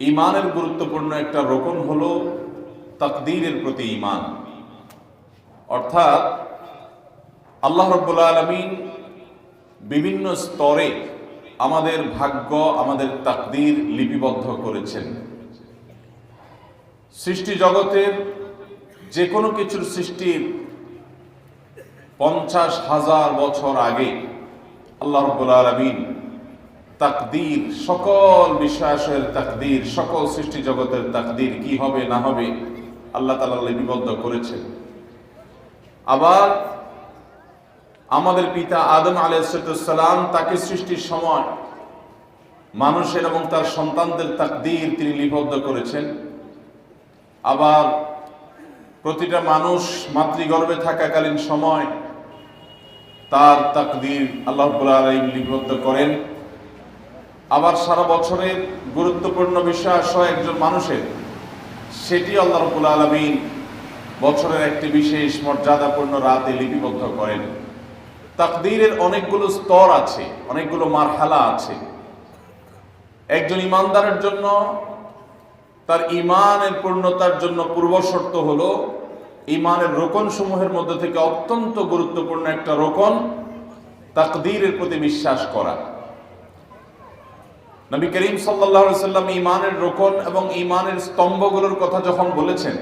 ইমানের গুরুত্বপূর্ণ একটা রোকন হলো তাকদীরের প্রতি ইমান অর্থাৎ আল্লাহ রব্বুল আলমিন বিভিন্ন স্তরে আমাদের ভাগ্য, আমাদের তাকদীর লিপিবদ্ধ করেছেন। সৃষ্টি জগতের যে কোনো কিছুর সৃষ্টির পঞ্চাশ হাজার বছর আগে আল্লাহ রব্বুল আলমিন তাকদীর, সকল বিশ্বাসের তাকদীর, সকল সৃষ্টি জগতের তাকদীর কি হবে, না হবে, আল্লাহ তালা লিপিবদ্ধ করেছেন। আবার আমাদের পিতা আদম আলাইসালাম তাকে সৃষ্টির সময় মানুষের এবং তার সন্তানদের তাকদীর তিনি লিপিবদ্ধ করেছেন। আবার প্রতিটা মানুষ মাতৃগর্ভে থাকাকালীন সময় তার তাকদীর আল্লাহ লিপিবদ্ধ করেন। আবার সারা বছরের গুরুত্বপূর্ণ বিষয় সহ একজন মানুষের, সেটি আল্লাহ রবুল আলমিন বছরের একটি বিশেষ মর্যাদাপূর্ণ রাতে লিপিবদ্ধ করেন। তাকদীরের অনেকগুলো স্তর আছে, অনেকগুলো মারহালা আছে। একজন ইমানদারের জন্য, তার ইমানের পূর্ণতার জন্য পূর্বশর্ত হলো, ইমানের রোকন সমূহের মধ্যে থেকে অত্যন্ত গুরুত্বপূর্ণ একটা রোকন, তাকদীরের প্রতি বিশ্বাস করা। নবী করিম সাল্লাহ সাল্লাম ইমানের রোকন এবং ইমানের স্তম্ভগুলোর কথা যখন বলেছেন,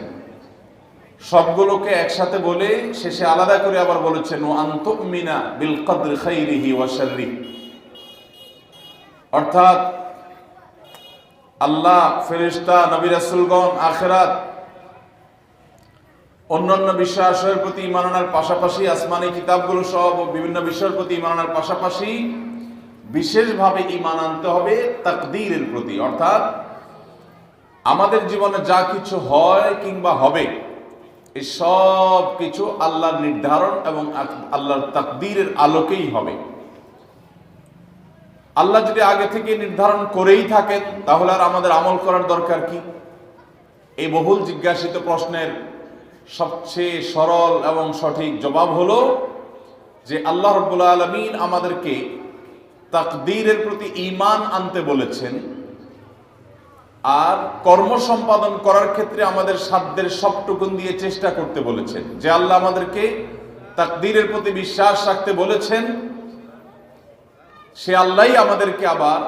সবগুলোকে একসাথে বলে শেষে আলাদা করে আবার বলেছেন আন্তমিনা বিল কদ্র খাইরিহি ওয়াশাররি অর্থাৎ আল্লাহ ফেরিস্তা নবী রাসূলগণ, আখেরাত, অন্যান্য বিশ্বাসের প্রতি ইমাননার পাশাপাশি আসমানি কিতাবগুলো সব বিভিন্ন বিষয়ের প্রতি ইমাননার পাশাপাশি বিশেষভাবে ইমান আনতে হবে তাকদীরের প্রতি। অর্থাৎ আমাদের জীবনে যা কিছু হয় কিংবা হবে এই সব কিছু আল্লাহর নির্ধারণ এবং আল্লাহর তাকদীরের আলোকেই হবে। আল্লাহ যদি আগে থেকে নির্ধারণ করেই থাকেন, তাহলে আর আমাদের আমল করার দরকার কি? এই বহুল জিজ্ঞাসিত প্রশ্নের সবচেয়ে সরল এবং সঠিক জবাব হলো যে আল্লাহ রব্বুল আলমিন আমাদেরকে তাকদীরের প্রতি ইমান আনতে বলেছেন, আর কর্ম সম্পাদন করার ক্ষেত্রে আমাদের সাধ্যের সবটুকুন দিয়ে চেষ্টা করতে বলেছেন। যে আল্লাহ আমাদেরকে তাকদীরের প্রতি বিশ্বাস রাখতে বলেছেন, সে আল্লাহই আমাদেরকে আবার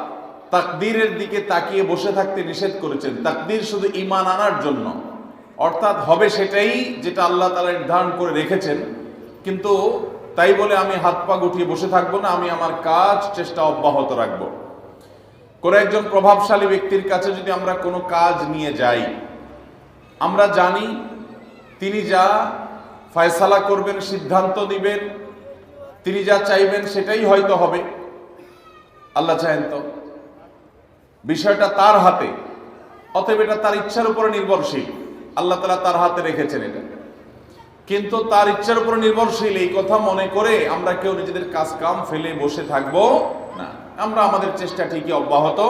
তাকদীরের দিকে তাকিয়ে বসে থাকতে নিষেধ করেছেন। তাকদীর শুধু ইমান আনার জন্য। অর্থাৎ হবে সেটাই যেটা আল্লাহ তালা নির্ধারণ করে রেখেছেন। কিন্তু তাই বলে আমি হাত পা গুটিয়ে বসে থাকব না, আমি আমার কাজ, চেষ্টা অব্যাহত রাখব। কোনো একজন প্রভাবশালী ব্যক্তির কাছে যদি আমরা কোনো কাজ নিয়ে যাই, আমরা জানি তিনি যা ফয়সালা করবেন, সিদ্ধান্ত দিবেন তিনি যা চাইবেন সেটাই হয়তো হবে। আল্লাহ চাহেন তো? বিষয়টা তার হাতে, অতএব এটা তার ইচ্ছার উপরে নির্ভরশীল। আল্লাহ তালা তার হাতে রেখেছেন এটা। কিন্তু তার ইচ্ছার উপর নির্ভরশীল এই কথা মনে করে আমরা কেউ নিজেদের কাজ কাম ফেলে বসে থাকব না। আমরা আমাদের চেষ্টা ঠিকই অব্যাহত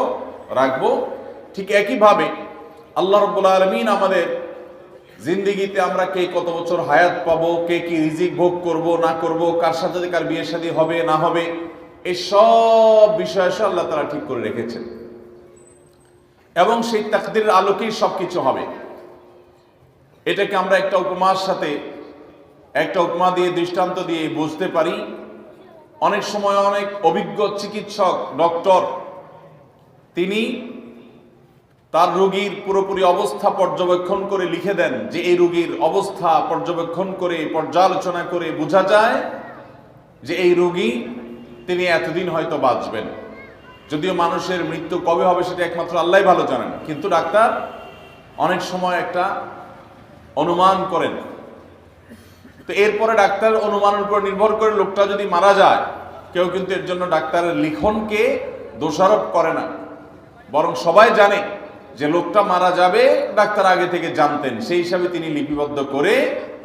রাখব। ঠিক একইভাবে আল্লাহ রব্বুল আলমিন আমাদের জিন্দিগিতে আমরা কে কত বছর হায়াত পাবো, কে কি রিজিক ভোগ করব, না করব, কার সাথে কার বিয়ে শাদী হবে, না হবে, এই সব বিষয় আল্লাহ তারা ঠিক করে রেখেছেন। এবং সেই তাকদির আলোকেই সব কিছু হবে। এটাকে আমরা একটা উপমার সাথে একটা উপমা দিয়ে, দৃষ্টান্ত দিয়ে বুঝতে পারি। অনেক সময় অনেক অভিজ্ঞ চিকিৎসক, ডক্টর, তিনি তার রোগীর পুরোপুরি অবস্থা পর্যবেক্ষণ করে লিখে দেন যে এই রোগীর অবস্থা পর্যবেক্ষণ করে, পর্যালোচনা করে বোঝা যায় যে এই রোগী তিনি এতদিন হয়তো বাঁচবেন। যদিও মানুষের মৃত্যু কবে হবে সেটা একমাত্র আল্লাহ ভালো জানেন। কিন্তু ডাক্তার অনেক সময় একটা অনুমান করেন। তো এরপরে ডাক্তার অনুমানের উপর নির্ভর করে লোকটা যদি মারা যায়, কেউ কিন্তু এর জন্য ডাক্তারের লিখনকে দোষারোপ করে না। বরং সবাই জানে যে লোকটা মারা যাবে, ডাক্তার আগে থেকে জানতেন। সেই হিসাবে তিনি লিপিবদ্ধ করে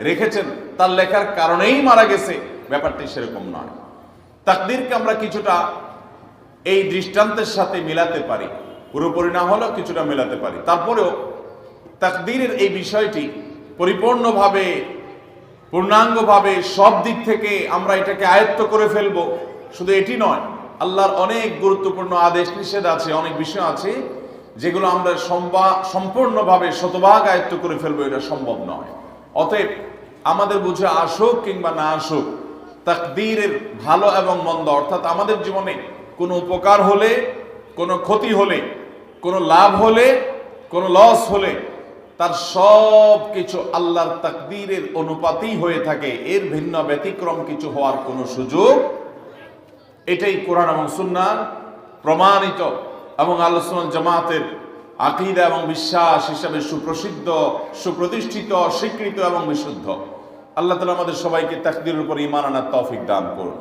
রেখেছেন। তার লেখার কারণেই মারা গেছে। ব্যাপারটি সেরকম নয়। তাকদিরকে আমরা কিছুটা এই দৃষ্টান্তের সাথে মিলাতে পারি। পুরোপুরি না হলেও কিছুটা মেলাতে পারি। তারপরেও তাকদিরের এই বিষয়টি পরিপূর্ণভাবে পূর্ণাঙ্গভাবে সব দিক থেকে আমরা এটাকে আয়ত্ত করে ফেলব। শুধু এটি নয়, আল্লাহর অনেক গুরুত্বপূর্ণ আদেশ নিষেধ আছে, অনেক বিষয় আছে, যেগুলো আমরা সম্পূর্ণভাবে শতভাগ আয়ত্ত করে ফেলব, এটা সম্ভব নয়। অতএব আমাদের বুঝে আসুক কিংবা না আসুক, তাকদীরের ভালো এবং মন্দ, অর্থাৎ আমাদের জীবনে কোনো উপকার হলে, কোনো ক্ষতি হলে, কোনো লাভ হলে, কোনো লস হলে তার সব কিছু আল্লাহর তাকদীরের অনুপাতেই হয়ে থাকে। এর ভিন্ন ব্যতিক্রম কিছু হওয়ার কোনো সুযোগ এটাই কোরআন এবং সুন্নাহ প্রমাণিত এবং আলোচনা জামাতের আকিদা এবং বিশ্বাস হিসাবে সুপ্রসিদ্ধ, সুপ্রতিষ্ঠিত, স্বীকৃত এবং বিশুদ্ধ। আল্লাহ তালা আমাদের সবাইকে তাকদিরের উপর ইমান আনার তৌফিক দান করুন।